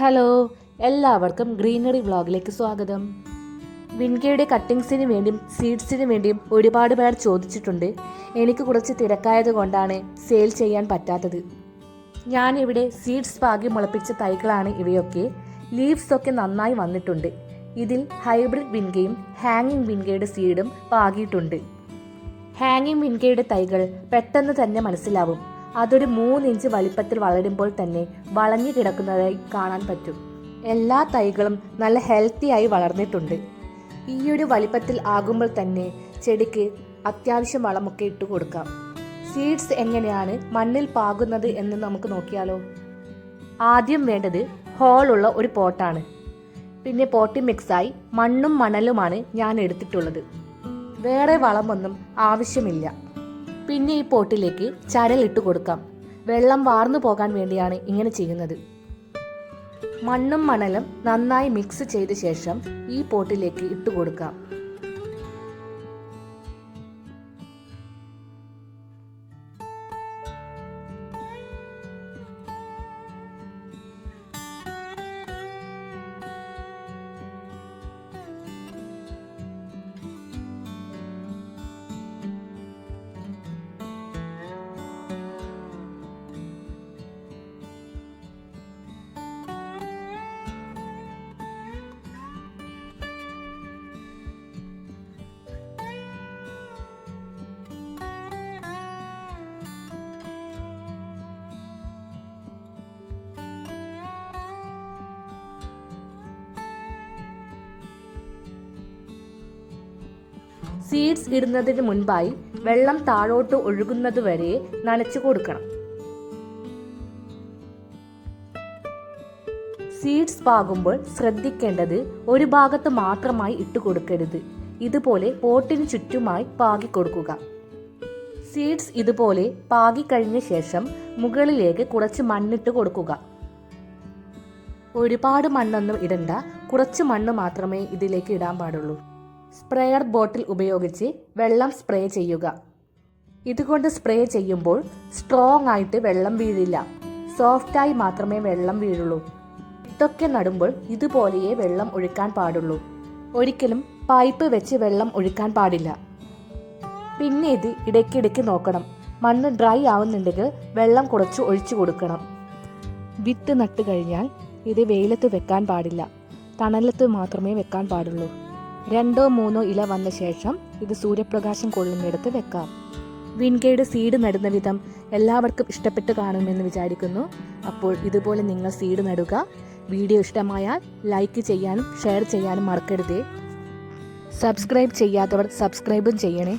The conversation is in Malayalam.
ഹലോ എല്ലാവർക്കും ഗ്രീനറി വ്ളോഗിലേക്ക് സ്വാഗതം. വിൻകയുടെ കട്ടിങ്സിന് വേണ്ടിയും സീഡ്സിന് വേണ്ടിയും ഒരുപാട് പേർ ചോദിച്ചിട്ടുണ്ട്. എനിക്ക് കുറച്ച് തിരക്കായത് കൊണ്ടാണ് സെയിൽ ചെയ്യാൻ പറ്റാത്തത്. ഞാനിവിടെ സീഡ്സ് പാകി മുളപ്പിച്ച തൈകളാണ് ഇവയൊക്കെ. ലീവ്സ് ഒക്കെ നന്നായി വന്നിട്ടുണ്ട്. ഇതിൽ ഹൈബ്രിഡ് വിൻകയും ഹാങ്ങിങ് വിൻകയുടെ സീഡും പാകിയിട്ടുണ്ട്. ഹാങ്ങിങ് വിൻകയുടെ തൈകൾ പെട്ടെന്ന് തന്നെ മനസ്സിലാവും. അതൊരു മൂന്നിഞ്ച് വലിപ്പത്തിൽ വളരുമ്പോൾ തന്നെ വളഞ്ഞു കിടക്കുന്നതായി കാണാൻ പറ്റും. എല്ലാ തൈകളും നല്ല ഹെൽത്തി ആയി വളർന്നിട്ടുണ്ട്. ഈ ഒരു വലിപ്പത്തിൽ ആകുമ്പോൾ തന്നെ ചെടിക്ക് അത്യാവശ്യം വളമൊക്കെ ഇട്ട് കൊടുക്കാം. സീഡ്സ് എങ്ങനെയാണ് മണ്ണിൽ പാകുന്നത് എന്ന് നമുക്ക് നോക്കിയാലോ? ആദ്യം വേണ്ടത് ഹോളുള്ള ഒരു പോട്ടാണ്. പിന്നെ പോട്ടി മിക്സായി മണ്ണും മണലുമാണ് ഞാൻ എടുത്തിട്ടുള്ളത്. വേറെ വളമൊന്നും ആവശ്യമില്ല. പിന്നെ ഈ പോട്ടിലേക്ക് ചരലിട്ട് കൊടുക്കാം. വെള്ളം വാർന്നു പോകാൻ വേണ്ടിയാണ് ഇങ്ങനെ ചെയ്യുന്നത്. മണ്ണും മണലും നന്നായി മിക്സ് ചെയ്ത ശേഷം ഈ പോട്ടിലേക്ക് ഇട്ട് കൊടുക്കാം. സീഡ്സ് ഇടുന്നതിന് മുൻപായി വെള്ളം താഴോട്ട് ഒഴുകുന്നതുവരെ നനച്ചു കൊടുക്കണം. സീഡ്സ് പാകുമ്പോൾ ശ്രദ്ധിക്കേണ്ടത് ഒരു ഭാഗത്ത് മാത്രമായി ഇട്ട് കൊടുക്കരുത്. ഇതുപോലെ പോട്ടിന് ചുറ്റുമായി പാകി കൊടുക്കുക. സീഡ്സ് ഇതുപോലെ പാകി കഴിഞ്ഞ ശേഷം മുകളിലേക്ക് കുറച്ച് മണ്ണിട്ട് കൊടുക്കുക. ഒരുപാട് മണ്ണൊന്നും ഇടണ്ട. കുറച്ച് മണ്ണ് മാത്രമേ ഇതിലേക്ക് ഇടാൻ പാടുള്ളൂ. സ്പ്രെയർ ബോട്ടിൽ ഉപയോഗിച്ച് വെള്ളം സ്പ്രേ ചെയ്യുക. ഇതുകൊണ്ട് സ്പ്രേ ചെയ്യുമ്പോൾ സ്ട്രോങ് ആയിട്ട് വെള്ളം വീഴില്ല. സോഫ്റ്റായി മാത്രമേ വെള്ളം വീഴുള്ളൂ. ഇതൊക്കെ നടുമ്പോൾ ഇതുപോലെയേ വെള്ളം ഒഴുക്കാൻ പാടുള്ളൂ. ഒരിക്കലും പൈപ്പ് വെച്ച് വെള്ളം ഒഴുക്കാൻ പാടില്ല. പിന്നെ ഇത് ഇടയ്ക്കിടയ്ക്ക് നോക്കണം. മണ്ണ് ഡ്രൈ ആവുന്നുണ്ടെങ്കിൽ വെള്ളം കുറച്ച് ഒഴിച്ചു കൊടുക്കണം. വിത്ത് നട്ട് കഴിഞ്ഞാൽ ഇത് വെയിലത്ത് വെക്കാൻ പാടില്ല. തണലത്ത് മാത്രമേ വെക്കാൻ പാടുള്ളൂ. രണ്ടോ മൂന്നോ ഇല വന്ന ശേഷം ഇത് സൂര്യപ്രകാശം കൊള്ളുന്നിടത്ത് വെക്കാം. വിൻകയുടെ സീഡ് നടുന്ന വിധം എല്ലാവർക്കും ഇഷ്ടപ്പെട്ട് കാണുമെന്ന് വിചാരിക്കുന്നു. അപ്പോൾ ഇതുപോലെ നിങ്ങൾ സീഡ് നടുക. വീഡിയോ ഇഷ്ടമായാൽ ലൈക്ക് ചെയ്യാനും ഷെയർ ചെയ്യാനും മറക്കരുതേ. സബ്സ്ക്രൈബ് ചെയ്യാത്തവർ സബ്സ്ക്രൈബും ചെയ്യണേ.